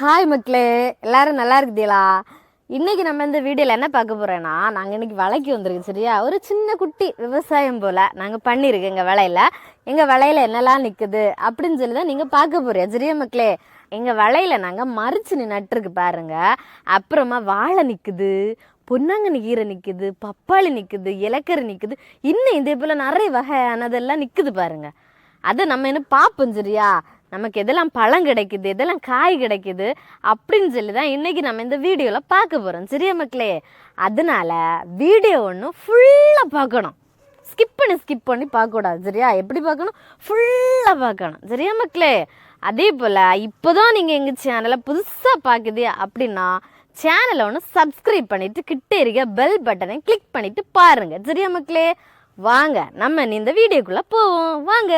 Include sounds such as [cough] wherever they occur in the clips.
Hi மக்களே. எல்லாரும் நல்லா இருக்குதீங்களா இன்றைக்கி நம்ம இந்த வீடியோவில் என்ன பார்க்க போகிறோன்னா நாங்கள் இன்றைக்கி வலைக்கு வந்திருக்கு சரியா? ஒரு சின்ன குட்டி விவசாயம் போல் நாங்கள் பண்ணியிருக்கோம் எங்கள் வலையில். எங்கள் வலையில் என்னெல்லாம் நிற்குது அப்படின்னு சொல்லி தான் நீங்கள் பார்க்க போறியா சரியா மக்களே? எங்கள் வலையில் நாங்கள் மரிச்சு நட்டுருக்கு பாருங்கள் அப்புறமா வாழை நிற்குது பொன்னாங்கண்ணி கீரை நிற்குது பப்பாளி நிற்குது இலக்கரை நிற்குது இன்னும் இதே போல் நிறைய வகையானதெல்லாம் நிற்குது பாருங்க. அதை நம்ம என்ன பார்ப்போம் சரியா? நமக்கு எதெல்லாம் பழம் கிடைக்குது எதெல்லாம் காய் கிடைக்குது அப்படின்னு சொல்லி தான் இன்றைக்கி நம்ம இந்த வீடியோவில் பார்க்க போகிறோம் சரியா மக்களே? அதனால வீடியோ ஒன்று ஃபுல்லாக பார்க்கணும். ஸ்கிப் பண்ணி ஸ்கிப் பண்ணி பார்க்கக்கூடாது. சரியா? எப்படி பார்க்கணும்? ஃபுல்லாக பார்க்கணும். சரியா மக்களே? அதே போல் இப்போ தான் நீங்கள் எங்கள் சேனலை புதுசாக பார்க்குது அப்படின்னா சேனலை ஒன்று சப்ஸ்கிரைப் பண்ணிவிட்டு கிட்டே இருக்க பெல் பட்டனை கிளிக் பண்ணிவிட்டு பாருங்கள் சரியா மக்களே? வாங்க நம்ம இந்த வீடியோக்குள்ள போவோம். வாங்க.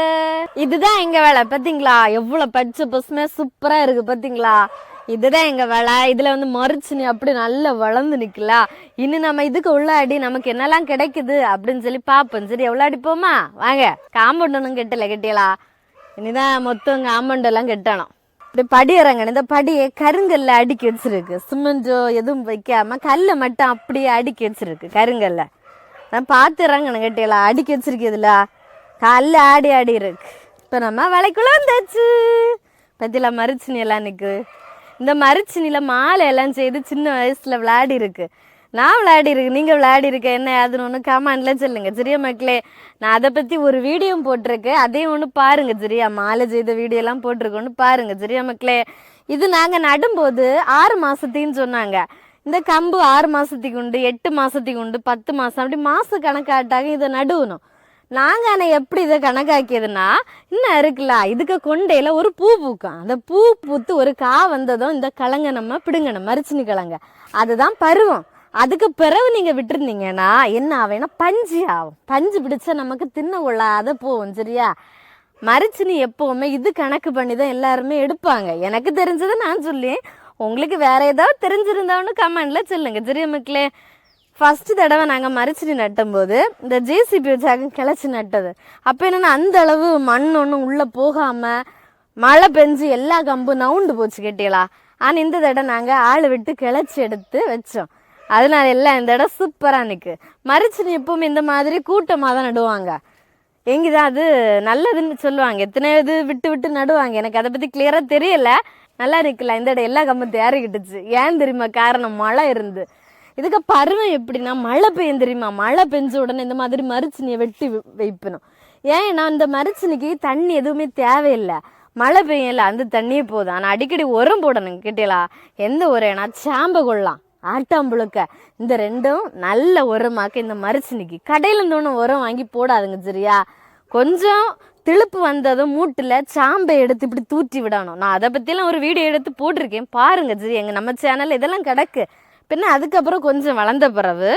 இதுதான் எங்க வேலை பாத்தீங்களா? எவ்வளவு பச்சை பசுமே சூப்பரா இருக்கு பாத்தீங்களா? இதுதான் எங்க வேலை. இதுல வந்து மறுச்சுனி அப்படி நல்லா வளர்ந்து நிக்கல. இன்னும் நம்ம இதுக்கு உள்ளாடி நமக்கு என்னெல்லாம் கிடைக்குது அப்படின்னு சொல்லி பாப்போம் சரி எவ்வளோ அடிப்போமா வாங்க காம்பவுண்ட் ஒன்றும் கெட்டல கெட்டியலா? இனிதான் மொத்தம் காம்பவுண்ட் எல்லாம் கெட்டணும். இப்படி படி இறங்கணும் இந்த படியை கருங்கல்ல அடுக்கி வச்சிருக்கு. சிமெண்டோ எதுவும் வைக்காம கல்லை மட்டும் அப்படியே அடுக்கி வச்சிருக்கு கருங்கல்ல. நான் பார்த்து இறங்கணும் கேட்டீங்களா அடுக்கி வச்சிருக்கீதுல கல் ஆடி ஆடி இருக்கு. இப்போ நம்ம விலைக்குள்ள வந்தாச்சு. பத்தில மரிச்சினி எல்லாம் நிற்கு இந்த மரிச்சினியில் மாலை எல்லாம் செய்து சின்ன வயசில் விளையாடி இருக்கு. நான் விளையாடி இருக்கு. நீங்கள் விளையாடி இருக்க என்ன அதுன்னு ஒன்று கமெண்ட்ல சொல்லுங்க. சரியா மக்களே? நான் அதை பற்றி ஒரு வீடியோ போட்டிருக்கேன். அதையும் ஒன்று பாருங்க. சரியா? மாலை செய்த வீடியோலாம் போட்டிருக்கோன்னு பாருங்க. சரியா மக்களே? இது நாங்கள் நடும்போது ஆறு மாதத்தின்னு சொன்னாங்க. இந்த கம்பு ஆறு மாதத்துக்கு உண்டு எட்டு மாதத்துக்கு உண்டு பத்து மாதம் அப்படி மாத கணக்காட்டாக இதை நடுவணும். நாங்கள் ஆனால் எப்படி இதை கணக்காக்கியதுன்னா இன்னும் இருக்குல்ல இதுக்கு கொண்டையில் ஒரு பூ பூக்கும். அந்த பூ பூத்து ஒரு கா வந்ததும் இந்த கிழங்க நம்ம பிடுங்கணும் மரிச்சினி கிழங்க. அதுதான் பருவம். அதுக்கு பிறகு நீங்கள் விட்டுருந்தீங்கன்னா என்ன ஆவேன்னா பஞ்சு ஆகும். பஞ்சு பிடிச்சா நமக்கு தின்ன கொள்ளாத போகும் சரியா? மரிச்சினி எப்போவுமே இது கணக்கு பண்ணி தான் எல்லாருமே எடுப்பாங்க. எனக்கு தெரிஞ்சதை நான் சொல்லி உங்களுக்கு வேற ஏதாவது தெரிஞ்சிருந்தான்னு கமெண்ட்ல சொல்லுங்க. சரியா மக்களே? ஃபர்ஸ்ட் தடவை நாங்கள் மரிச்சினி நட்டும்போது இந்த ஜேசிபி வச்சாக கிளச்சி நட்டது. அப்போ என்னென்னா அந்த அளவு மண் ஒன்றும் உள்ளே போகாமல் மழை பெஞ்சு எல்லா கம்பும் நவுண்டு போச்சு கேட்டீங்களா ஆனால் இந்த தடவை நாங்கள் ஆள் விட்டு கிளச்சி எடுத்து வச்சோம். அதனால எல்லாம் இந்த இடம் சூப்பராக நிற்கு மரிச்சினி எப்பவும் இந்த மாதிரி கூட்டமாக தான் நடுவாங்க. எங்கதான் அது நல்லதுன்னு சொல்லுவாங்க. எத்தனை இது விட்டு விட்டு நடுவாங்க. எனக்கு அதை பற்றி கிளியராக தெரியல. நல்லா நிற்கல இந்த இடம் எல்லா கம்பம் தேறிக்கிட்டுச்சு. ஏன் தெரியுமா காரணம்? மழை இருந்து. இதுக்கு பருவம் எப்படின்னா மழை பெய்யும் தெரியுமா? மழை பெஞ்ச உடனே இந்த மாதிரி மரிச்சினியை வெட்டி வி- வைப்பணும். ஏன்னா இந்த மரிச்சினிக்கு தண்ணி எதுவுமே தேவையில்லை. மழை பெய்யல அந்த தண்ணியே போதும். ஆனால் அடிக்கடி உரம் போடணும் கேட்டீங்களா எந்த உரம்னா சாம்பை கொள்ளலாம் ஆட்டாம்புழுக்க இந்த ரெண்டும் நல்ல உரமாக்க இந்த மரிச்சினிக்கு. கடையில் இருந்தோன்னு உரம் வாங்கி போடாதுங்க சரியா? கொஞ்சம் திழுப்பு வந்ததும் மூட்டில் சாம்பை எடுத்து இப்படி தூற்றி விடணும். நான் அதை பற்றிலாம் ஒரு வீடியோ எடுத்து போட்டிருக்கேன். பாருங்க சரி எங்கள் நம்ம சேனல் இதெல்லாம் கிடக்கு. பின்ன அதுக்கப்புறம் கொஞ்சம் வளர்ந்த பிறகு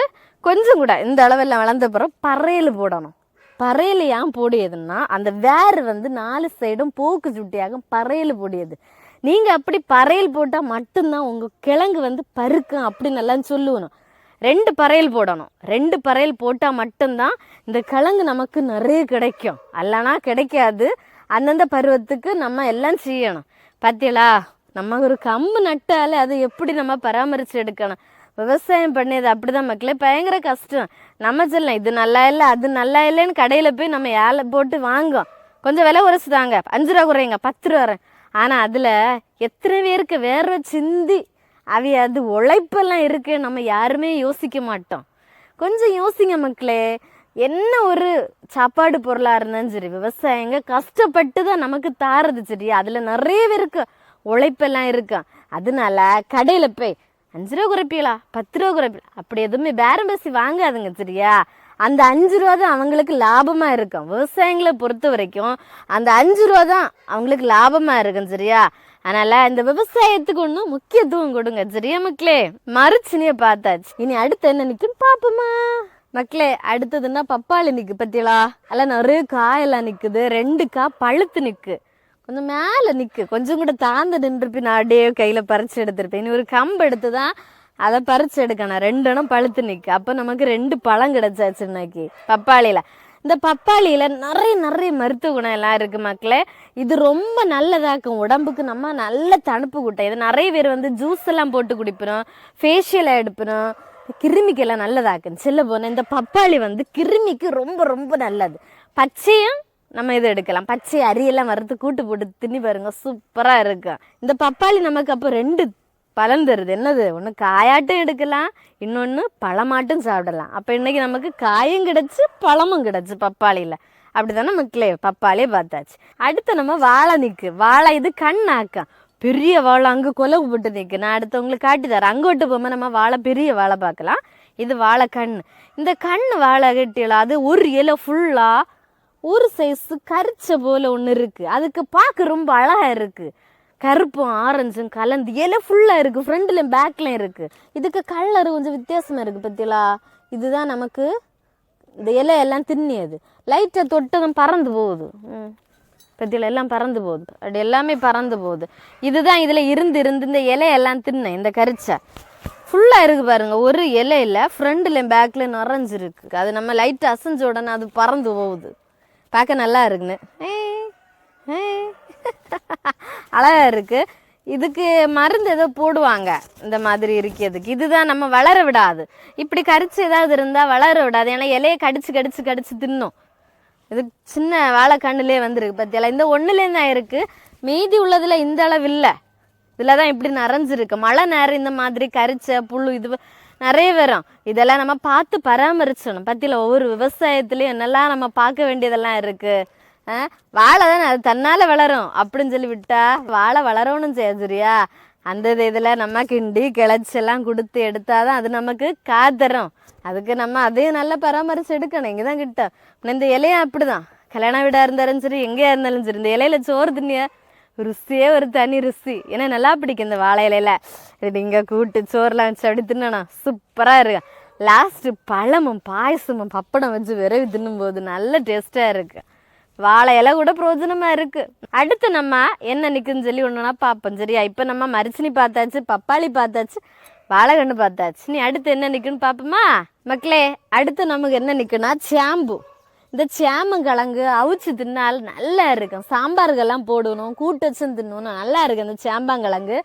கொஞ்சம் கூட இந்த அளவெல்லாம் வளர்ந்த பிறகு பறையல் போடணும். பறையல் ஏன் போடியதுன்னா அந்த வேர் வந்து நாலு சைடும் போக்கு சுட்டியாகும் பறையல் போடியது. நீங்கள் அப்படி பறையல் போட்டால் மட்டும்தான் உங்கள் கிழங்கு வந்து பருக்கும் அப்படின்னு எல்லாம் சொல்லுவணும் ரெண்டு பறையல் போடணும். ரெண்டு பறையல் போட்டால் மட்டும்தான் இந்த கிழங்கு நமக்கு நிறைய கிடைக்கும். அல்லனா கிடைக்காது. அந்தந்த பருவத்துக்கு நம்ம எல்லாம் செய்யணும். பார்த்தீங்களா நம்ம ஒரு கம்பு நட்டாலே அதை எப்படி நம்ம பராமரித்து எடுக்கணும்? விவசாயம் பண்ணியது அப்படிதான் மக்களே. பயங்கர கஷ்டம். நம்ம சொல்லலாம் இது நல்லா இல்லை அது நல்லா இல்லைன்னு கடையில் போய் நம்ம ஏழை போட்டு வாங்குவோம். கொஞ்சம் விலை உரைச்சுதாங்க அஞ்சு ரூபா குறையுங்க. பத்து ரூபா வரேன் ஆனால் அதில் எத்தனை பேருக்கு வேர்வை சிந்தி அவைய அது உழைப்பெல்லாம் இருக்குது நம்ம யாருமே யோசிக்க மாட்டோம். கொஞ்சம் யோசிங்க மக்களே. என்ன ஒரு சாப்பாடு பொருளாக இருந்தாலும் சரி விவசாயங்க கஷ்டப்பட்டு தான் நமக்கு தாரது சரி அதில் நிறைய பேருக்கு உழைப்பெல்லாம் இருக்கும் அதனால கடையில் போய் அஞ்சு ரூபா குறைப்பீங்களா? பத்து ரூபா குறைப்பீங்களா? அப்படி எதுவுமே பேரம் பேசி வாங்காதுங்க சரியா? அந்த அஞ்சு ரூபா தான் அவங்களுக்கு லாபமாக இருக்கும். விவசாயிங்களை பொறுத்த வரைக்கும் அந்த அஞ்சு ரூபா தான் அவங்களுக்கு லாபமாக இருக்கும் சரியா? அதனால இந்த விவசாயத்துக்கு ஒன்றும் முக்கியத்துவம் கொடுங்க சரியா மக்களே? மறுச்சினிய பார்த்தாச்சு. இனி அடுத்து என்ன நிற்குன்னு பார்ப்போமா? மக்களே அடுத்ததுன்னா பப்பாளி நிற்கு பத்தியலா? எல்லாம் நிறைய காயெல்லாம் நிற்குது ரெண்டு கா பழுத்து நிற்கு கொஞ்சம் மேலே நிற்கு கொஞ்சம் கூட தாழ்ந்து நின்றுப்பி நான் அப்படியே கையில் பறிச்சு எடுத்திருப்பேன். இனி ஒரு கம்பு எடுத்து தான் அதை பறிச்சு எடுக்கணும். ரெண்டு இடம் பழுத்து நிற்கு அப்போ நமக்கு ரெண்டு பழம் கிடைச்சாச்சு இன்னைக்கு. பப்பாளியில். இந்த பப்பாளியில் நிறைய நிறைய மருத்துவ குணம் எல்லாம் இருக்குது மக்களே. இது ரொம்ப நல்லதாக்கும். உடம்புக்கு நம்ம நல்ல தணுப்பு கூட்டம் இது நிறைய பேர் வந்து ஜூஸ் எல்லாம் போட்டு குடிப்பினோம் ஃபேஷியலாக எடுப்பினோம் கிருமிக்கெல்லாம் நல்லதாக்கும் சொல்ல போனால் இந்த பப்பாளி வந்து கிருமிக்கு ரொம்ப ரொம்ப நல்லது. பச்சையும் நம்ம இதை எடுக்கலாம். பச்சை அரியெல்லாம் வறுத்து கூட்டு போட்டு தின்னி பாருங்க. சூப்பராக இருக்கும். இந்த பப்பாளி நமக்கு அப்போ ரெண்டு பலன் தருது. என்னது? ஒன்று காயாட்டும் எடுக்கலாம் இன்னொன்று பழமாட்டும் சாப்பிடலாம். அப்போ இன்னைக்கு நமக்கு காயும் கிடச்சி பழமும் கிடச்சி பப்பாளியில். அப்படிதானே மக்களே? பப்பாளியே பார்த்தாச்சு. அடுத்து நம்ம வாழை நிற்கு வாழை இது கண்ணாக்கம் பெரிய வாழை அங்கே கொலவு போட்டு நிற்கு நான் அடுத்து உங்களுக்கு காட்டி தரேன். அங்கோட்டு போகும்போது நம்ம வாழை பெரிய வாழை பார்க்கலாம். இது வாழை கண். இந்த கண் வாழை கட்டியில் அது ஒரு இலை ஃபுல்லாக ஒரு சைஸ் கரிச்ச போல் ஒன்று இருக்குது அதுக்கு பார்க்க ரொம்ப அழகாக இருக்குது கருப்பும் ஆரஞ்சும் கலந்து இலை ஃபுல்லாக இருக்குது ஃப்ரண்ட்லையும் பேக்லையும் இருக்குது இதுக்கு கலர் கொஞ்சம் வித்தியாசமாக இருக்குது பத்தியலா? இதுதான் நமக்கு இந்த இலை எல்லாம் தின்னியது லைட்டை தொட்டதும் பறந்து போகுது. ம். பத்தியில எல்லாம் பறந்து போகுது. அப்படி எல்லாமே பறந்து போகுது. இதுதான் இதில் இருந்து இருந்து இந்த இலையெல்லாம் தின்ன இந்த கரிச்சை. ஃபுல்லாக இருக்குது பாருங்கள் ஒரு இலையில ஃப்ரண்ட்லையும் பேக்லையும் நிறைஞ்சிருக்கு அது நம்ம லைட் அசைஞ்ச உடனே அது பறந்து போகுது. பார்க்க நல்லா இருக்குன்னு. ஏ அழகாக [laughs] அழகா இதுக்கு மருந்து ஏதோ போடுவாங்க. இந்த மாதிரி இருக்கிறதுக்கு. இதுதான் நம்ம வளர விடாது. இப்படி கரிச்சு ஏதாவது இருந்தால் வளர விடாது. ஏன்னா இலையை கடிச்சு கடிச்சு கடிச்சு தின்னும். இது சின்ன வாழைக்கண்ணுலே வந்துருக்கு பத்தியால இந்த ஒன்றுலேருந்து தான் இருக்குது மீதி உள்ளதில் இந்த அளவு இல்லை. இதில் தான் இப்படி நிறைஞ்சிருக்கு. மழை நேரம் இந்த மாதிரி கரிச்ச புல் இது நிறைய வரும். இதெல்லாம் நம்ம பார்த்து பராமரிச்சணும் பத்தியில் ஒவ்வொரு விவசாயத்துலேயும் என்னெல்லாம் நம்ம பார்க்க வேண்டியதெல்லாம் இருக்குது வாழை தானே அது தன்னால் வளரும். அப்படின்னு சொல்லி விட்டா வாழை வளரணும் செய்ய சரியா அந்த இது இதில் நம்ம கிண்டி கிளச்செல்லாம் கொடுத்து எடுத்தால் தான் அது நமக்கு காத்தரும் அதுக்கு நம்ம அதையும் நல்லா பராமரித்து எடுக்கணும். இங்கே தான் கிட்ட இந்த இலையும் அப்படிதான். கல்யாண வீடாக இருந்தாலும் சரி எங்கேயா இருந்தாலும் சரி இந்த இலையில சோறு தின்னிய? ருசியே ஒரு தனி ருசி. ஏன்னா நல்லா பிடிக்கும் இந்த வாழை இலையில. இது இங்கே கூட்டு சோறுலாம் வச்சு அப்படி தின்னணும் சூப்பராக இருக்கும் லாஸ்ட்டு பழமும் பாயசமும் பப்படம் வச்சு விரவி தின்னும்போது நல்ல டேஸ்ட்டாக இருக்குது வாழை இலை கூட பிரோஜனமாக இருக்குது அடுத்து நம்ம என்ன நிற்குன்னு சொல்லி ஒன்றுனா பார்ப்போம். சரியா? இப்போ நம்ம மரிச்சினி பார்த்தாச்சு பப்பாளி பார்த்தாச்சு வாழைக்கன்று பார்த்தாச்சு. நீ அடுத்து என்ன நிற்குன்னு பார்ப்போமா? மக்களே அடுத்து நமக்கு என்ன நிற்குன்னா சாம்பு இந்த சேமங்கிழங்கு அவிச்சு தின்னால் நல்லா இருக்கும். சாம்பாருக்கெல்லாம் போடணும் கூட்டு வச்சும் தின்னணும் நல்லா இருக்கு இந்த சேம்பாங்கிழங்கு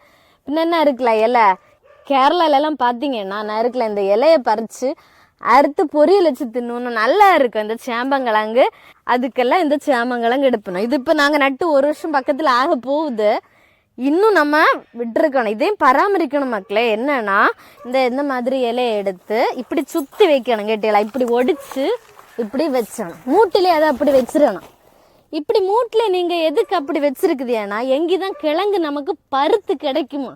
பின்ன என்ன இருக்குல்ல இலை? கேரளாலெல்லாம் பார்த்தீங்கன்னா நான் இருக்கல இந்த இலையை பறித்து அறுத்து பொரியல் வச்சு தின்னணும் நல்லா இருக்கும் இந்த சேம்பங்கிழங்கு. அதுக்கெல்லாம் இந்த சேம்பங்கிழங்கு எடுப்பணும். இது இப்போ நாங்கள் நட்டு ஒரு வருஷம் பக்கத்தில் ஆக போகுது. இன்னும் நம்ம விட்டுருக்கணும். இதையும் பராமரிக்கணும் மக்களே. என்னன்னா இந்த இந்த மாதிரி இலையை எடுத்து இப்படி சுற்றி வைக்கணும் கேட்டீங்களா இப்படி ஒடிச்சு இப்படி வச்சிடணும் மூட்டிலே அதை அப்படி வச்சிடணும். இப்படி மூட்டில் நீங்கள் எதுக்கு அப்படி வச்சிருக்குதியானா எங்கேதான் கிழங்கு நமக்கு பருத்து கிடைக்குமா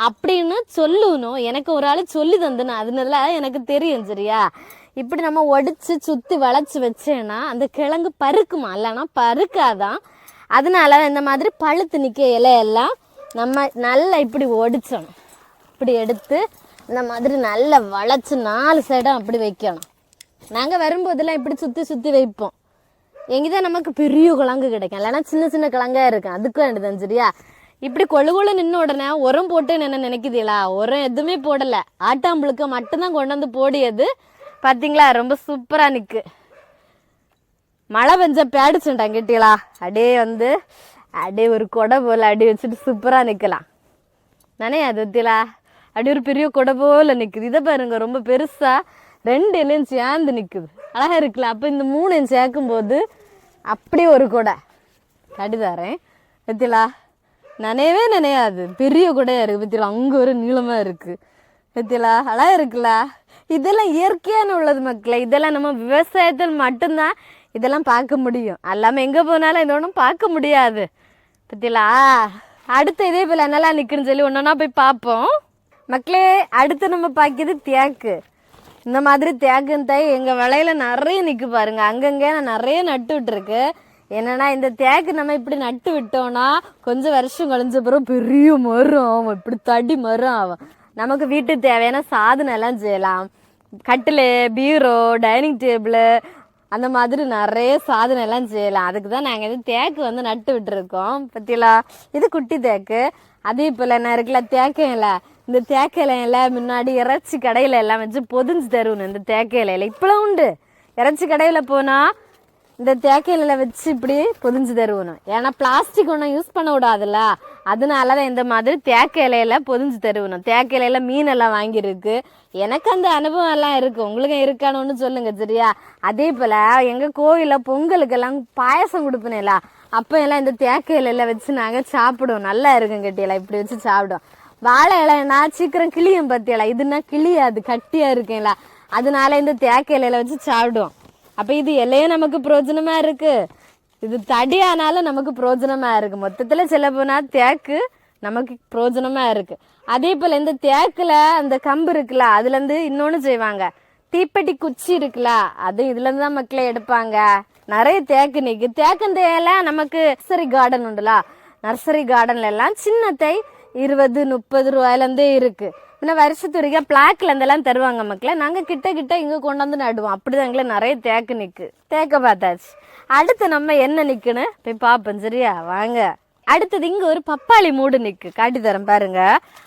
அப்படின்னு சொல்லணும். எனக்கு ஒரு ஆள் சொல்லி தந்தணும் அதனால எனக்கு தெரியும் சரியா? இப்படி நம்ம ஒடிச்சு சுற்றி வளைச்சி வச்சேன்னா அந்த கிழங்கு பருக்குமா? இல்லைன்னா பருக்காதான் அதனால இந்த மாதிரி பழுத்து நிற்க இலையெல்லாம் நம்ம நல்லா இப்படி ஒடிச்சணும். இப்படி எடுத்து இந்த மாதிரி நல்லா வளைச்சி நாலு சைடும் அப்படி வைக்கணும். நாங்கள் வரும்போதெல்லாம் இப்படி சுற்றி சுற்றி வைப்போம். எங்கேயுதான் நமக்கு பெரிய கிழங்கு கிடைக்கும். இல்லைன்னா சின்ன சின்ன கிழங்கா இருக்கும். அதுக்கு வேண்டியதான் சரியா? இப்படி கொழு கொழு நின்ன உடனே உரம் போட்டு என்ன நினைக்குதீங்களா? உரம் எதுவுமே போடலை. ஆட்டாம்புழுக்க மட்டும்தான் கொண்டு வந்து போடியது. பார்த்தீங்களா ரொம்ப சூப்பராக நிற்கு மழை பெஞ்ச பேடிச்சுட்டான் கேட்டீங்களா? அப்படியே வந்து அப்படியே ஒரு கொடை போல் அடி வச்சுட்டு சூப்பராக நிற்கலாம் நானே அது வத்திலா அப்படி ஒரு பெரிய கொடை போல் நிற்குது இதை பாருங்க ரொம்ப பெருசாக ரெண்டு இலையும் சேர்ந்து நிற்குது அழகாக இருக்குல்ல? அப்போ இந்த மூணு சேர்க்கும் போது அப்படியே ஒரு கொடை. கடிதாரேன் பத்திலா நனையவே நினையாது. பெரிய குடையாக இருக்குது பத்திலா அங்கே ஒரு நீளமாக இருக்குது பத்திலா அழகா இருக்குல்ல? இதெல்லாம் இயற்கையான உள்ளது மக்களை. இதெல்லாம் நம்ம விவசாயத்தில் மட்டும்தான் இதெல்லாம் பார்க்க முடியும். எல்லாமே எங்கே போனாலும் இந்த ஒன்றும் பார்க்க முடியாது. பத்திலா அடுத்து இதே போல் என்னெல்லாம் நிற்குன்னு சொல்லி ஒன்றா போய் பார்ப்போம். மக்களே அடுத்து நம்ம பார்க்கிறது தேக்கு. இந்த மாதிரி தேக்குன்னு தாய் எங்கள் விலையில நிறைய நிற்கு பாருங்க. அங்கங்கே நான் நிறைய நட்டு விட்டுருக்கு. என்னன்னா இந்த தேக்கு நம்ம இப்படி நட்டு விட்டோம்னா கொஞ்சம் வருஷம் கழிஞ்ச பிறகு பெரிய மரம் ஆகும். இப்படி தடி மரம் ஆகும். நமக்கு வீட்டுக்கு தேவையான சாதனம் எல்லாம் செய்யலாம். கட்டில் பீரோ டைனிங் டேபிள் அந்த மாதிரி நிறைய சாதனை எல்லாம் செய்யலாம். அதுக்கு தான் நாங்கள் இது தேக்கு வந்து நட்டு விட்டுருக்கோம். பத்தியலா? இது குட்டி தேக்கு. அதே போல் என்ன இருக்குல்ல தேக்கு இலை. இந்த தேக்க இலையில முன்னாடி இறைச்சி கடையில எல்லாம் வச்சு பொதிஞ்சு தருவணும் இந்த தேக்க இலையில. இப்பெல்லாம் உண்டு. இறைச்சி கடையில் போனால் இந்த தேக்கையில வச்சு இப்படி பொதிஞ்சு தருவணும். ஏன்னா பிளாஸ்டிக் ஒன்றும் யூஸ் பண்ண விடாதுல்ல. அதனால தான் இந்த மாதிரி தேக்க இலையில பொதிஞ்சு தருவணும். தேக்க இலையில மீன் எல்லாம் வாங்கியிருக்கு. எனக்கு அந்த அனுபவம் எல்லாம் இருக்குது உங்களுக்கு இருக்கானு சொல்லுங்க சரியா? அதே போல் எங்கள் கோயிலில் பொங்கலுக்கெல்லாம் பாயசம் கொடுப்பனேல அப்போ எல்லாம் இந்த தேக்க இலையில வச்சு நாங்கள் சாப்பிடுவோம். நல்லா இருக்கும் கட்டியெல்லாம் இப்படி வச்சு சாப்பிடுவோம். வாழை இலைனா சீக்கிரம் கிளியும் பத்தியலாம் இதுனா கிளியாது கட்டியாக இருக்குங்களா அதனால இந்த தேக்க இலையில வச்சு சாப்பிடுவோம். அப்போ இது இலையும் நமக்கு பிரயோஜனமா இருக்குது இது தடியானாலும் நமக்கு பிரயோஜனமா இருக்குது மொத்தத்தில் சில போனால் தேக்கு நமக்கு பிரயோஜனமா இருக்குது அதே போல் இந்த தேக்கில் அந்த கம்பு இருக்குல்ல அதுலேருந்து இன்னொன்று செய்வாங்க. தீப்பெட்டி குச்சி இருக்குல்ல அது இதுலேருந்து தான் மக்களை எடுப்பாங்க. நிறைய தேக்கு நிற்கு தேக்கந்தையில நமக்கு நர்சரி கார்டன் உண்டுல நர்சரி கார்டன்ல எல்லாம் சின்னத்தை இருபது முப்பது ரூபாயிலேருந்தே இருக்குது இன்னும் பின்ன வருஷத்துரிக்கா பிளாக்ல இருந்தெல்லாம் தருவாங்க மக்களை. நாங்கள் கிட்ட கிட்ட இங்கே கொண்டாந்து நடுவோம். அப்படிதான் எங்களை நிறைய தேக்கு நிற்கு தேக்க பார்த்தாச்சு. அடுத்து நம்ம என்ன நிக்குன்னு போய் பார்ப்போம். சரியா? வாங்க. அடுத்தது இங்கே ஒரு பப்பாளி மூடு நிற்கு காட்டி தரேன் பாருங்க.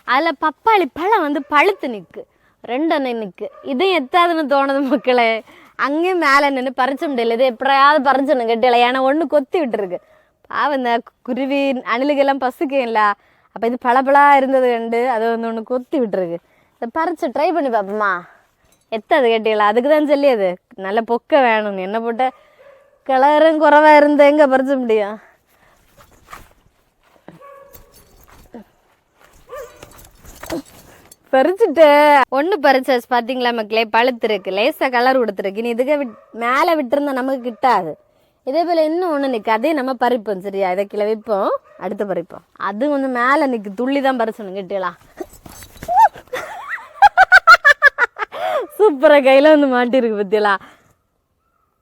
அதில் பப்பாளி பழம் வந்து பழுத்து நிற்கு ரெண்டு அண்ணன் நிக்கு. இதையும் எத்தாதுன்னு தோணுது மக்களே. அங்கேயும் மேலே நின்று பறிச்ச முடியல. இது எப்படியாவது பறிச்சணும் கட்டியல ஏன்னா ஒன்று கொத்தி விட்டுருக்கு. பாவம் இந்த குருவி அணிலுக்கெல்லாம் பசுக்கேன்ல. அப்போ இது பளபளா இருந்தது கண்டு அது வந்து ஒன்று கொத்தி விட்டுருக்கு. அதை பறித்து ட்ரை பண்ணி பார்ப்போமா எத்தாது கேட்டீங்களா? அதுக்கு தான் சொல்லியது நல்ல பொக்க வேணும் என்ன போட்ட? கிளறும் குறவாக இருந்த எங்கே பறிச்ச முடியும்? பறிச்சுட்டு. ஒன்று பறிச்சாச்சு பார்த்தீங்களா மக்களே? பழுத்திருக்கு. லேசாக கலர் கொடுத்துருக்கு. நீ இதுக்கு விட் மேலே விட்டுருந்தா நமக்கு கிட்டாது. இதே போல் இன்னும் ஒன்று நிற்கு அதே நம்ம பறிப்போம் சரியா? இதை கீழே வைப்போம். அடுத்து பறிப்போம். அது கொஞ்சம் மேலே நிற்கு துள்ளி தான் பறிச்சணும் கிட்டலாம் சூப்பராக கையில் வந்து மாட்டிருக்கு பத்தியலா?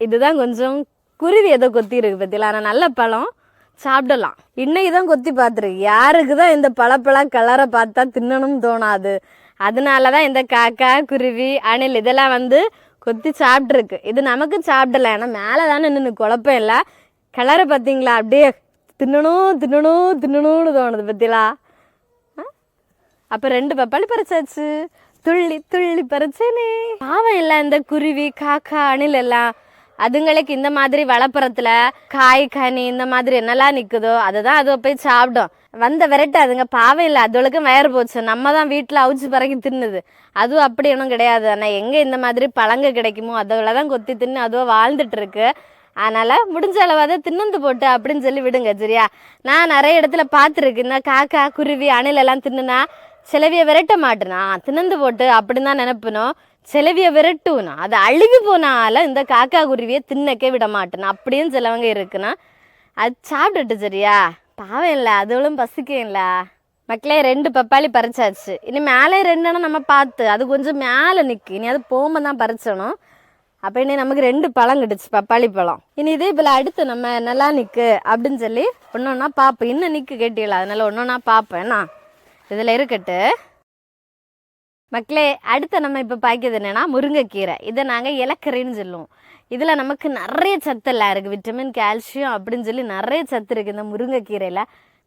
இதுதான் கொஞ்சம் குருவி ஏதோ கொத்தி இருக்கு பத்தியலா? ஆனால் நல்ல பழம். சாப்பிடலாம். இன்னைக்கு தான் கொத்தி பார்த்துருக்கு. யாருக்கு தான் இந்த பழப்பழம் கலரை பார்த்தா தின்னணும்னு தோணாது. அதனால தான் இந்த காக்கா குருவி அணில் இதெல்லாம் வந்து கொத்தி சாப்பிட்ருக்கு இது நமக்கு சாப்பிடல. ஏன்னா மேலே தானே நின்று குழப்பம் இல்லை. கலரை பார்த்தீங்களா? அப்படியே தின்னணும் தின்னணும் தின்னணும்னு தோணுது பத்தியலா அப்போ ரெண்டு பப்பாளி பறிச்சாச்சு. துள்ளி துள்ளி பறிச்சேனே. பாவம் இல்லை இந்த குருவி காக்கா அணில் எல்லாம். அதுங்களுக்கு இந்த மாதிரி வளப்புறத்துல காய் கனி இந்த மாதிரி என்னெல்லாம் அதை தான் அது போய் சாப்பிடும். வந்த விரட்டு அதுங்க பாவம் இல்லை அதுகளுக்கும் வயறு போச்சு. நம்ம தான் வீட்டில் அவிச்சு பிறகு தின்னுது. அதுவும் அப்படி ஒன்றும் கிடையாது. ஆனால் எங்கே இந்த மாதிரி பழங்க கிடைக்குமோ அதுகளை தான் கொத்தி தின்னு அதுவும் வாழ்ந்துட்டு இருக்கு அதனால் முடிஞ்ச அளவாக தின்னந்து போட்டு அப்படின்னு சொல்லி விடுங்க சரியா? நான் நிறைய இடத்துல பார்த்துருக்கு இந்த காக்கா குருவி அணிலெல்லாம் தின்னுனா சிலவிய விரட்ட மாட்டேனா. தின்னந்து போட்டு அப்படின்னு தான் நினைப்பணும் சிலவிய விரட்டுனா அது அழுகி போனாலும் இந்த காக்கா குருவியை தின்னக்கே விட மாட்டேன். அப்படியும் சிலவங்க இருக்குன்னா அது சாப்பிட்டுட்டு சரியா? பாவம் இல்லை பசிக்கே இல்லை. மக்களே ரெண்டு பப்பாளி பறிச்சாச்சு. இனி மேலே ரெண்டுனா நம்ம பார்த்து அது கொஞ்சம் மேலே நிற்கு இனி அது போம தான் பறிச்சணும். அப்போ இனி நமக்கு ரெண்டு பழம் கிடச்சி பப்பாளி பழம். இனி இதே போல் அடுத்து நம்ம நல்லா நிற்கு அப்படின்னு சொல்லி ஒன்று ஒன்றா பார்ப்போம். இன்னும் நிற்கு கேட்டீங்களா? அதனால ஒன்று ஒன்றா பார்ப்பேன் நான் இதில் இருக்கட்டு. மக்களே அடுத்து நம்ம இப்போ பார்க்கிறது என்னென்னா முருங்கைக்கீரை. இதை நாங்கள் இலக்கரைன்னு சொல்லுவோம். இதில் நமக்கு நிறைய சத்தெல்லாம் இருக்குது விட்டமின் கால்சியம் அப்படின்னு சொல்லி நிறைய சத்து இருக்குது இந்த முருங்கைக்கீரையில்.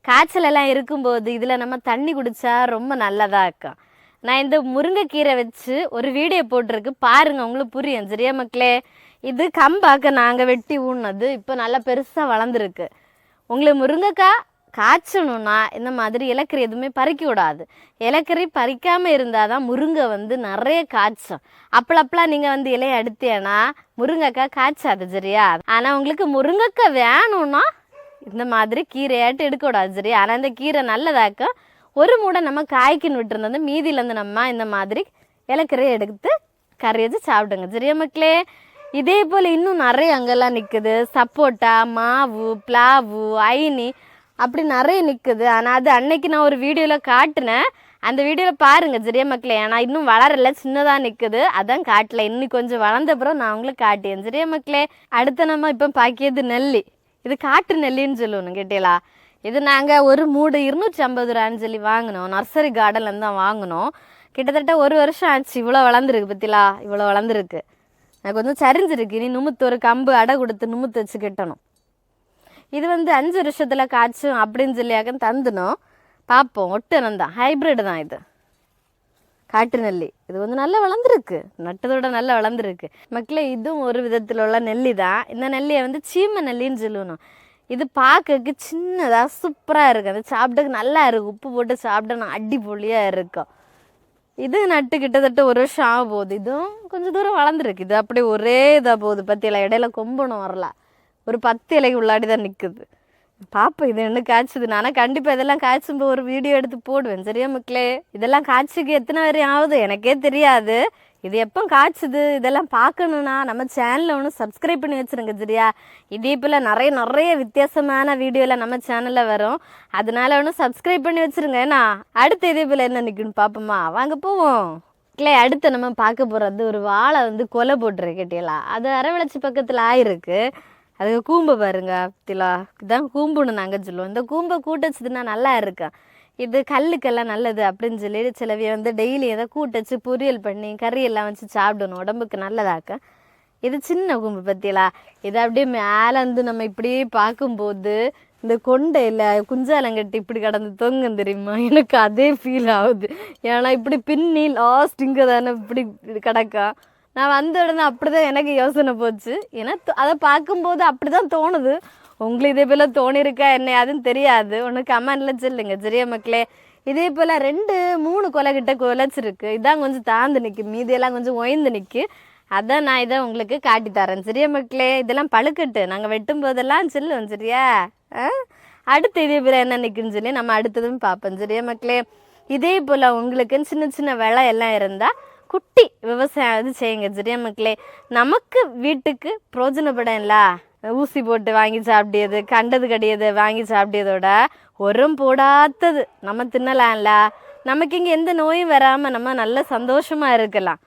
காய்ச்சலெல்லாம் இருக்கும்போது இதில் நம்ம தண்ணி குடித்தா ரொம்ப நல்லதாக இருக்கும் நான் இந்த முருங்கைக்கீரை வச்சு ஒரு வீடியோ போட்டிருக்கு. பாருங்க உங்களுக்கு புரியும். சரியா மக்களே? இது கம்பாக்க நாங்கள் வெட்டி ஊன்னது இப்போ நல்லா பெருசாக வளர்ந்துருக்கு. உங்களுக்கு முருங்கைக்காய் காய்ச்சணும்னா இந்த மாதிரி இலக்கறி எதுவுமே பறிக்க விடாது இலக்கறி பறிக்காமல் இருந்தால் தான் முருங்கை வந்து நிறைய காய்ச்சும். அப்பளப்பெல்லாம் நீங்கள் வந்து இலையை எடுத்தீங்கன்னா முருங்கைக்காய் காய்ச்சாது சரியா? ஆனால் உங்களுக்கு முருங்கைக்காய் வேணும்னா இந்த மாதிரி கீரையாட்டு எடுக்கக்கூடாது சரியா? ஆனால் இந்த கீரை நல்லதாக்க ஒரு மூடை நம்ம காய்க்குன்னு விட்டுருந்தது மீதியிலேருந்து நம்ம இந்த மாதிரி இலக்கறியை எடுத்து கறி வச்சு சாப்பிடுங்க சரியா மக்களே? இதே போல் இன்னும் நிறைய அங்கெல்லாம் நிற்குது சப்போட்டா மாவு பிளாவு ஐனி அப்படி நிறைய நிற்குது ஆனால் அது அன்னைக்கு நான் ஒரு வீடியோவில் காட்டினேன். அந்த வீடியோவில் பாருங்கள் ஜெரிய மக்களே. ஏன்னா இன்னும் வளரல சின்னதாக நிற்குது அதான் காட்டல. இன்னும் கொஞ்சம் வளர்ந்த அப்புறம் நான் உங்களுக்கு காட்டியேன் ஜெரிய மக்களே அடுத்த நம்ம இப்போ பாக்கியது நெல்லி. இது காட்டு நெல்லின்னு சொல்லணும் கேட்டீங்களா? இது நாங்கள் ஒரு மூடு இருநூற்றி ஐம்பது ரூபான்னு சொல்லி வாங்கினோம். நர்சரி கார்டன்லேருந்து தான் வாங்கினோம். கிட்டத்தட்ட ஒரு வருஷம் ஆச்சு. இவ்வளோ வளர்ந்துருக்கு பத்திலா? இவ்வளோ வளர்ந்துருக்கு. எனக்கு கொஞ்சம் சரிஞ்சிருக்கு. இனி நுமுத்து ஒரு கம்பு அடை கொடுத்து நுமுத்து வச்சு கட்டணும். இது வந்து அஞ்சு வருஷத்தில் காய்ச்சும் அப்படின்னு சொல்லியாக்கன்னு தந்துனோம். பார்ப்போம் ஒட்டுனம் தான் ஹைப்ரிட் தான் இது. காட்டு நெல்லி. இது வந்து நல்லா வளர்ந்துருக்கு. நட்டதோட நல்லா வளர்ந்துருக்கு. மக்களே இதுவும் ஒரு விதத்தில் உள்ள நெல்லி தான். இந்த நெல்லியை வந்து சீம நெல்லின்னு சொல்லணும் இது பார்க்கறதுக்கு சின்னதாக சூப்பராக இருக்குது அது சாப்பிட்டுக்கு நல்லா இருக்கும் உப்பு போட்டு சாப்பிட்டா அடிப்பொலியாக இருக்கும். இது நட்டு கிட்டத்தட்ட ஒரு வருஷம் ஆக போகுது. இதுவும் கொஞ்சம் தூரம் வளர்ந்துருக்கு. இது அப்படியே ஒரே இதாக போகுது. பத்து இடையில கொம்பணும் வரல. ஒரு பத்து இலைக்கு உள்ளாடி தான் நிற்குது பாப்போம் இது என்ன காய்ச்சுது? நானும் கண்டிப்பாக இதெல்லாம் காய்ச்சும்போது ஒரு வீடியோ எடுத்து போடுவேன். சரியா மக்களே? இதெல்லாம் காய்ச்சிக்கு எத்தனை வரையும் ஆகுது? எனக்கே தெரியாது. இது எப்போ காய்ச்சுது? இதெல்லாம் பார்க்கணுன்னா நம்ம சேனலில் ஒன்று சப்ஸ்கிரைப் பண்ணி வச்சுருங்க சரியா? இதே போல் நிறைய நிறைய வித்தியாசமான வீடியோலாம் நம்ம சேனலில் வரும். அதனால ஒன்று சப்ஸ்கிரைப் பண்ணி வச்சுருங்க. ஏன்னா அடுத்து இதே போல் என்ன நிற்குன்னு பார்ப்போமா வாங்க போவோம். கிளே அடுத்து நம்ம பார்க்க போகிறது ஒரு வாழை வந்து கொலை போட்டுருக்கு அது அரவளைச்சி பக்கத்தில் ஆயிருக்கு. அதுக்கு கூம்பை பாருங்க திலா. இதான் கூம்புன்னு நாங்கள் சொல்லுவோம். இந்த கூம்பை கூட்டச்சுதுன்னா நல்லா இருக்கும் இது கல்லுக்கெல்லாம் நல்லது அப்படின்னு சொல்லி சிலவிய வந்து டெய்லி எதை கூட்டச்சு பொரியல் பண்ணி கறியெல்லாம் வச்சு சாப்பிடணும். உடம்புக்கு நல்லதாக்க? இது சின்ன கூம்பு பத்தியலா இதை அப்படியே மேலே வந்து நம்ம இப்படியே பார்க்கும்போது இந்த கொண்டையில் குஞ்சாலங்கட்டி இப்படி கடந்து தொங்கும் தெரியுமா? எனக்கு அதே ஃபீல் ஆகுது. ஏன்னா இப்படி பின்னி லாஸ்ட் இங்கே தானே இப்படி கிடக்கா? நான் வந்த உடனே அப்படிதான் எனக்கு யோசனை போச்சு. ஏன்னா அதை பார்க்கும்போது அப்படி தான் தோணுது. உங்களுக்கு இதே போல் தோணிருக்கா என்ன அதுன்னு தெரியாது ஒன்று கமெண்ட்ல சொல்லுங்க சரியா மக்களே. இதே போல் ரெண்டு மூணு கொலை கிட்ட கொலைச்சிருக்கு. இதான் கொஞ்சம் தாழ்ந்து நிற்கு மீதியெல்லாம் கொஞ்சம் ஒயந்து நிற்கு அதான் நான் இதை உங்களுக்கு காட்டி தரேன். சரியா மக்களே இதெல்லாம் பழுக்கட்டு. நாங்கள் வெட்டும் போதெல்லாம் சொல்லுவோம் சரியா ஆ? அடுத்து இதே போல் என்ன நிற்குன்னு சொல்லி நம்ம அடுத்ததும் பார்ப்போம் சரியா மக்களே. இதே போல் உங்களுக்கு சின்ன சின்ன விலை எல்லாம் இருந்தால் குட்டி விவசாயம் இது செய்யுங்க சரியா மக்களே. நமக்கு வீட்டுக்கு பிரோஜனப்படல ஊசி போட்டு வாங்கி சாப்பிடியது கண்டது கடியது வாங்கி சாப்பிடியதோட உரம் போடாதது. நம்ம தின்னலாம்ல. நமக்கு இங்கே எந்த நோயும் வராமல் நம்ம நல்ல சந்தோஷமாக இருக்கலாம்.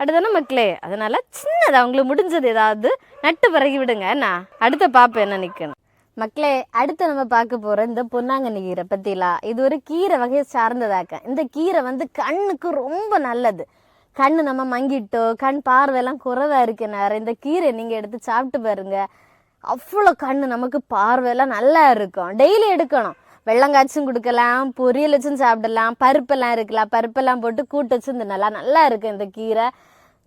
அடுத்தானே மக்களே? அதனால் சின்னது அவங்களுக்கு முடிஞ்சது ஏதாவது நட்டு பிறகி விடுங்க. என்ன? அடுத்த பார்ப்பேன் என்ன நிற்கணும் மக்களே அடுத்து நம்ம பார்க்க போகிற இந்த பொன்னாங்கண்ணி கீரை பற்றிலாம் இது ஒரு கீரை வகையை சார்ந்ததாக்க. இந்த கீரை வந்து கண்ணுக்கு ரொம்ப நல்லது. கண் நம்ம மங்கிட்டோ கண் பார்வையெல்லாம் குறைவாக இருக்கு நேரம் இந்த கீரை நீங்கள் எடுத்து சாப்பிட்டு பாருங்க. அவ்வளோ கண் நமக்கு பார்வையெல்லாம் நல்லா இருக்கும். டெய்லி எடுக்கணும். வெள்ளங்காய்ச்சும் கொடுக்கலாம் பொரியல் வச்சும் சாப்பிடலாம் பருப்பெல்லாம் இருக்கலாம். பருப்பெல்லாம் போட்டு கூட்டு வச்சும் தின்னலாம். நல்லா இருக்கும் இந்த கீரை.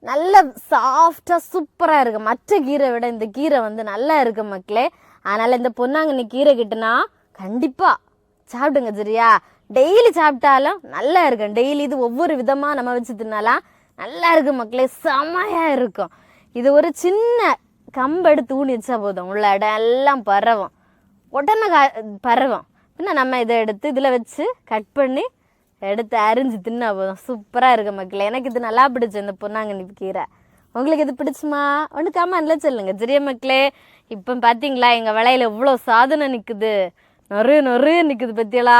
நல்ல சாஃப்டாக சூப்பராக இருக்கும் மற்ற கீரை விட இந்த கீரை வந்து நல்லா இருக்கு மக்களே. அதனால் இந்த பொன்னாங்கண்ணி கீரை கிட்டனா கண்டிப்பாக சாப்பிடுங்க சரியா? டெய்லி சாப்பிட்டாலும் நல்லா இருக்கும். டெய்லி இது ஒவ்வொரு விதமாக நம்ம வச்சு தின்னாலாம். நல்லா இருக்கு மக்களே செமையாக இருக்கும் இது ஒரு சின்ன கம்பெடுத்து ஊனி வச்சா போதும். உள்ள இடம் எல்லாம் பரவும். உடனே கா பரவும். பின்ன நம்ம இதை எடுத்து இதில் வச்சு கட் பண்ணி எடுத்து அரிஞ்சு தின்னா போதும். சூப்பராக இருக்கு மக்களே. எனக்கு இது நல்லா பிடிச்சி இந்த பொன்னாங்கண்ணி கீரை. உங்களுக்கு இது பிடிச்சுமா? ஒன்று கமெண்ட்ல சொல்லுங்க. சரியா மக்களே? இப்போ பார்த்தீங்களா எங்கள் விலையில இவ்வளோ சாதனை நிற்குது நிறைய நிறைய நிற்குது பற்றியலா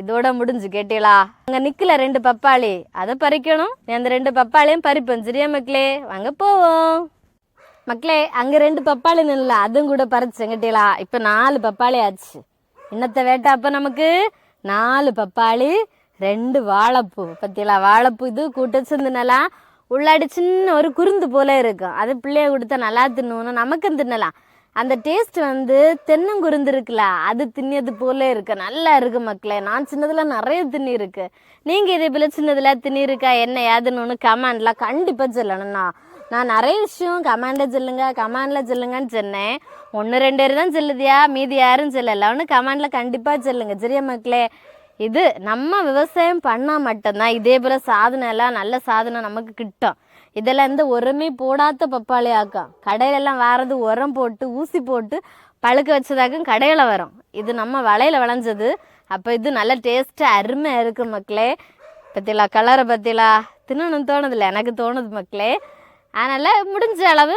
இதோட முடிஞ்சு கேட்டீங்களா? அங்கே நிற்கல ரெண்டு பப்பாளி. அதை பறிக்கணும். அந்த ரெண்டு பப்பாளியும் பறிப்போம் சரியா மக்களே? வாங்க போவோம். மக்களே அங்க ரெண்டு பப்பாளி நில்ல. அதுவும் கூட பறிச்சேன் கேட்டீங்களா? இப்ப நாலு பப்பாளி ஆச்சு. இன்னத்த வேட்டை அப்ப நமக்கு நாலு பப்பாளி ரெண்டு வாழைப்பூ. பத்தியலா வாழைப்பூ இது கூட்ட சிந்துனலாம் உள்ளாடி சின்ன ஒரு குருந்து போல இருக்கும். அது பிள்ளைய கொடுத்தா நல்லா தின்னுவோம் நமக்கும் தின்னலாம். அந்த டேஸ்ட் வந்து தென்னங்குருந்து இருக்குல்ல அது தின்னியது போல இருக்கு. நல்லா இருக்கு மக்களே. நான் சின்னதுல நிறைய தின்னி இருக்கு நீங்க இதே போல சின்னதுல தின்னி இருக்கா என்ன ஏதுன்னு ஒன்று கமெண்ட்ல கண்டிப்பா சொல்லணும்ண்ணா நான் நிறைய விஷயம் கமெண்ட்ல சொல்லுங்க கமெண்ட்ல சொல்லுங்கன்னு சொன்னேன். ஒன்று ரெண்டு பேர் தான் சொல்லுதியா? மீதி யாரும் சொல்லல. ஒன்று கமெண்ட்ல கண்டிப்பா சொல்லுங்க. சரியா மக்களே? இது நம்ம விவசாயம் பண்ணால் மட்டும்தான் இதே போல சாதனை எல்லாம் நல்ல சாதனை நமக்கு கிட்டும். இதெல்லாம் இந்த உரமே போடாத பப்பாளி ஆக்கம் கடையில வாரது உரம் போட்டு ஊசி போட்டு பழுக்க வச்சதாக்கும் கடையில் வரும். இது நம்ம வலையில் விளைஞ்சது. அப்போ இது நல்ல டேஸ்ட்டாக அருமையாக இருக்குது மக்களே. பற்றிலா கலரை பற்றிலா தின்னணும் தோணுதில்ல. எனக்கு தோணுது மக்களே. அதனால் முடிஞ்ச அளவு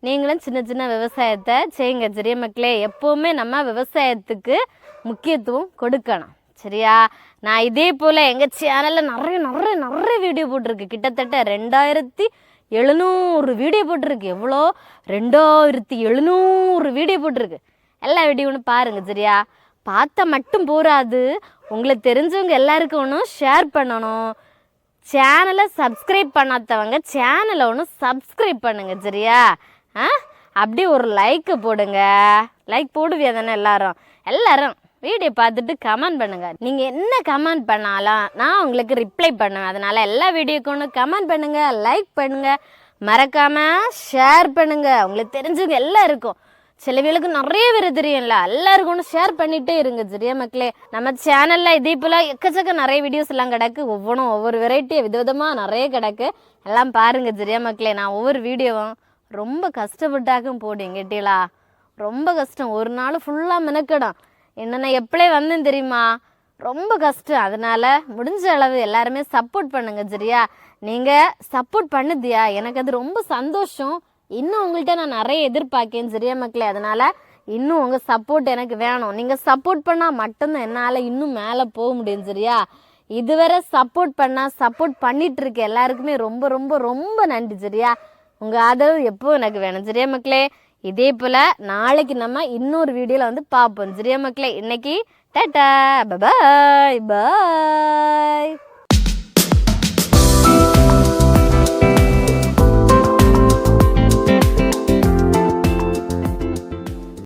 நீங்களும் சின்ன சின்ன விவசாயத்தை செய்யுங்க. சரியா மக்களே? எப்போவுமே நம்ம விவசாயத்துக்கு முக்கியத்துவம் கொடுக்கணும். சரியா? நான் இதே போல் எங்கள் சேனலில் நிறைய நிறைய நிறைய வீடியோ போட்டிருக்கு. கிட்டத்தட்ட ரெண்டாயிரத்தி எழுநூறு வீடியோ போட்டிருக்கு. எவ்வளோ? ரெண்டாயிரத்தி எழுநூறு வீடியோ போட்டிருக்கு. எல்லா வீடியோவும் பாருங்க சரியா? பார்த்தா மட்டும் போராது உங்களுக்கு தெரிஞ்சவங்க எல்லாருக்கும் ஒன்றும் ஷேர் பண்ணணும். சேனலை சப்ஸ்கிரைப் பண்ணாதவங்க சேனலை ஒன்று சப்ஸ்கிரைப் பண்ணுங்க சரியா? ஆ? அப்படியே ஒரு லைக்கு போடுங்க. லைக் போடுவியா தானே எல்லாரும்? எல்லாரும் வீடியோ பார்த்துட்டு கமெண்ட் பண்ணுங்க. நீங்க என்ன கமெண்ட் பண்ணாலும் நான் உங்களுக்கு ரிப்ளை பண்ணுவேன். அதனால எல்லா வீடியோக்கும் கமெண்ட் பண்ணுங்க லைக் பண்ணுங்க. மறக்காம ஷேர் பண்ணுங்க. உங்களுக்கு தெரிஞ்சவங்க எல்லாம் இருக்கும் சில பேருக்கு நிறைய பேர் தெரியும்ல எல்லாருக்கும் ஷேர் பண்ணிட்டே இருங்க சரியா மக்களே? நம்ம சேனல்ல இதே போல எக்கச்சக்க நிறைய வீடியோஸ் எல்லாம் கிடக்கு. ஒவ்வொன்றும் ஒவ்வொரு வெரைட்டி விதவிதமா நிறைய கிடக்கு. எல்லாம் பாருங்க சரியா மக்களே? நான் ஒவ்வொரு வீடியோவும் ரொம்ப கஷ்டப்பட்டாக்கும் போடுங்க கேட்டீங்களா ரொம்ப கஷ்டம். ஒரு நாள் ஃபுல்லாக மெனக்கிடும். என்னென்ன எப்பளே வந்தேன் தெரியுமா? ரொம்ப கஷ்டம். அதனால முடிஞ்ச அளவு எல்லாருமே சப்போர்ட் பண்ணுங்க சரியா? நீங்க சப்போர்ட் பண்ணுதியா? எனக்கு அது ரொம்ப சந்தோஷம். இன்னும் உங்கள்கிட்ட நான் நிறைய எதிர்பார்க்கேன் சரியா மக்களே? அதனால இன்னும் உங்க சப்போர்ட் எனக்கு வேணும். நீங்க சப்போர்ட் பண்ணா மட்டும்தான் என்னால இன்னும் மேலே போக முடியும் சரியா? இதுவரை சப்போர்ட் பண்ணா சப்போர்ட் பண்ணிட்டு இருக்க எல்லாருக்குமே ரொம்ப ரொம்ப ரொம்ப நன்றி சரியா? உங்க ஆதரவு எப்போ எனக்கு வேணும் சரியா மக்களே? இதே போல் நாளைக்கு நம்ம இன்னொரு வீடியோவில் வந்து பார்ப்போம். சரியா மக்களே இன்னைக்கு டாடா பாய் பாய்